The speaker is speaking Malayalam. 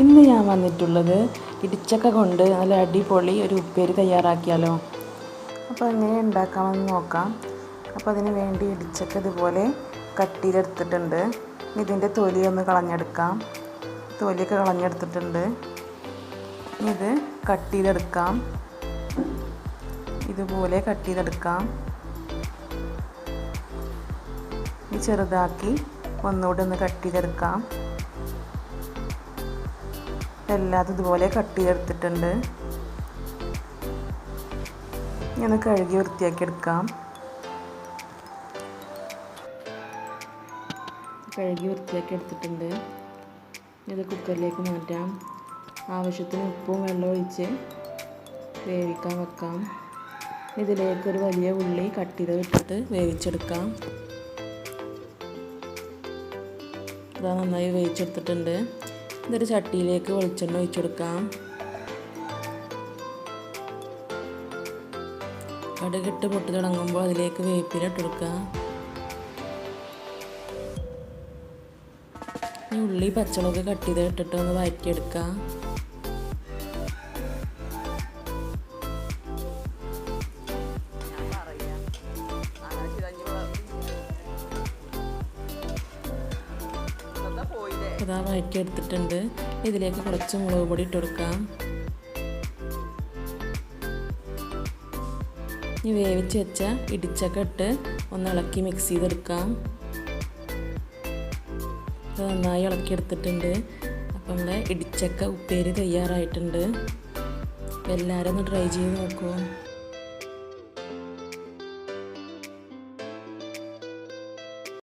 ഇന്ന് ഞാൻ വന്നിട്ടുള്ളത് ഇടിച്ചക്ക കൊണ്ട് നല്ല അടിപൊളി ഒരു ഉപ്പേരി തയ്യാറാക്കിയാലോ. അപ്പോൾ എങ്ങനെ ഉണ്ടാക്കാമെന്ന് നോക്കാം. അപ്പോൾ അതിന് വേണ്ടി ഇടിച്ചക്ക ഇതുപോലെ കട്ടിയിലെടുത്തിട്ടുണ്ട്. ഇതിന്റെ തൊലി ഒന്ന് കളഞ്ഞെടുക്കാം. തൊലിയൊക്കെ കളഞ്ഞെടുത്തിട്ടുണ്ട്. ഇത് കട്ടിയിലെടുക്കാം. ഇതുപോലെ കട്ടിയിലെടുക്കാം. ചെറുതാക്കി ഒന്നുകൂടെ ഒന്ന് കട്ട് ചെയ്തെടുക്കാം എല്ലാതും ഇതുപോലെ കട്ട് ചെയ്തെടുത്തിട്ടുണ്ട്. ഇനി കഴുകി വൃത്തിയാക്കി എടുക്കാം. കഴുകി വൃത്തിയാക്കി എടുത്തിട്ടുണ്ട്. ഇത് കുക്കറിലേക്ക് മാറ്റാം. ആവശ്യത്തിന് ഉപ്പും വെള്ളം ഒഴിച്ച് വേവിക്കാൻ വെക്കാം. ഇതിലേക്ക് ഒരു വലിയ ഉള്ളി കട്ട് ചെയ്ത് ഇട്ടിട്ട് വേവിച്ചെടുക്കാം. ഇതാ നന്നായി വേവിച്ചെടുത്തിട്ടുണ്ട്. ഇതൊരു ചട്ടിയിലേക്ക് വെളിച്ചെണ്ണ ഒഴിച്ചെടുക്കാം കടുകിട്ട് പൊട്ടി തുടങ്ങുമ്പോൾ അതിലേക്ക് വേപ്പില ഇട്ടെടുക്കാം ഈ ഉള്ളി പച്ചമുളക് കട്ട് ചെയ്ത് ഇട്ടിട്ട് ഒന്ന് വഴറ്റിയെടുക്കാം അതാ വഴറ്റിയെടുത്തിട്ടുണ്ട് ഇതിലേക്ക് കുറച്ച് മുളക് പൊടി ഇട്ട് കൊടുക്കാം. ഇനി വേവിച്ച് വെച്ച ഇടിച്ചൊക്കെ ഇട്ട് ഒന്ന് ഇളക്കി മിക്സ് ചെയ്തെടുക്കാം. ഇത് നന്നായി ഇളക്കിയെടുത്തിട്ടുണ്ട്. അപ്പം നമ്മുടെ ഇടിച്ചക്ക ഉപ്പേരി തയ്യാറായിട്ടുണ്ട്. എല്ലാവരും ഒന്ന് ട്രൈ ചെയ്ത് നോക്കൂ.